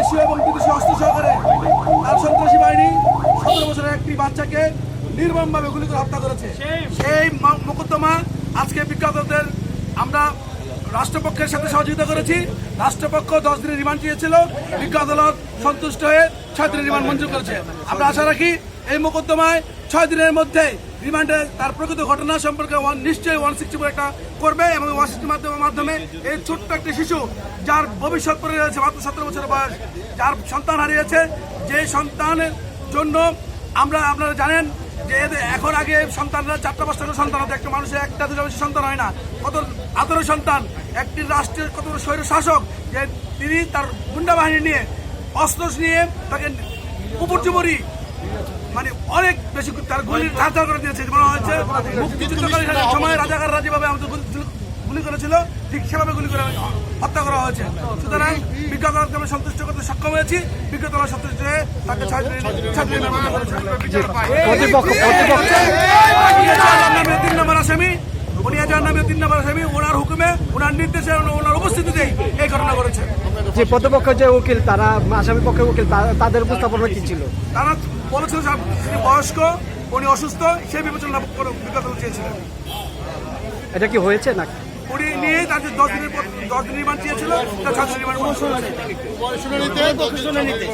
দেশীয় এবং বিদেশি অস্ত্র সহকারে তার সন্ত্রাসী বাহিনী সতেরো বছরের একটি বাচ্চাকে নির্মমভাবে গুলি করে হত্যা করেছে। সেই মোকদ্দমা আজকে বিজ্ঞাপনদের আমরা রাষ্ট্রপক্ষের সাথে সহযোগিতা করেছি। রাষ্ট্রপক্ষ দশ দিনের রিমান্ড চেয়েছিল। বিজ্ঞ আদালত সন্তুষ্ট হয়ে ছয় দিনের রিমান্ড মঞ্জুর করেছে। আমরা আশা রাখি এই মোকদ্দমায় ছয় দিনের মধ্যে রিমান্ডে তার প্রকৃত ঘটনা সম্পর্কে নিশ্চয়ই ওয়ান সিক্সটি একটা করবে এবং ওয়ান সিক্সটির মাধ্যমে মাধ্যমে এই ছোট্ট একটি শিশু যার ভবিষ্যৎ পড়ে রয়েছে মাত্র সতেরো বছর বয়স, যার সন্তান হারিয়েছে। যে সন্তানের জন্য আমরা আপনারা জানেন যে এখন আগে সন্তানরা চারটা পাঁচটা করে সন্তান হতো। একটা মানুষের একটা দুটো বেশি সন্তান হয় না। কত আদরের সন্তান, একটি রাষ্ট্রের কত স্বৈর শাসক যে তিনি তার গুন্ডা বাহিনী নিয়ে অস্ত্র নিয়ে তাকে উপর্যুপরি মানে অনেক বেশি তার গুলির ধার করে দিয়েছে। মনে হয়েছে মুক্তিযুদ্ধকালীন সময় রাজাকাররা যেভাবে আমাদের গুলি- গুলি করেছিল ঠিক সেভাবে গুলি করে হত্যা করা হয়েছে। সুতরাং বিজ্ঞত আমরা সন্তুষ্ট করতে সক্ষম হয়েছি। বিজ্ঞত সন্তুষ্ট হয়ে তাকে তিন নম্বর আসামি। উনিয়াজার নামে তিন নম্বর আসামি। ওনার হুকুমে ওনার নির্দেশে ওনার উপস্থিতিতেই এই ঘটনা করেছে যে প্রতিপক্ষ যে উকিল তারা আসামি পক্ষের উকিল তাদের উপস্থাপনা কি ছিল? তারা বলেছিল বয়স্ক উনি অসুস্থ সেই বিবেচনা করে বিজ্ঞত চেয়েছিলেন। এটা কি হয়েছে না উনি নিয়ে তার যে দশ দিনের পর দশ দিন রিমান্ড চেয়েছিল তার ছয় দিন রিমান্ড। শুনানিতে শুনানিতে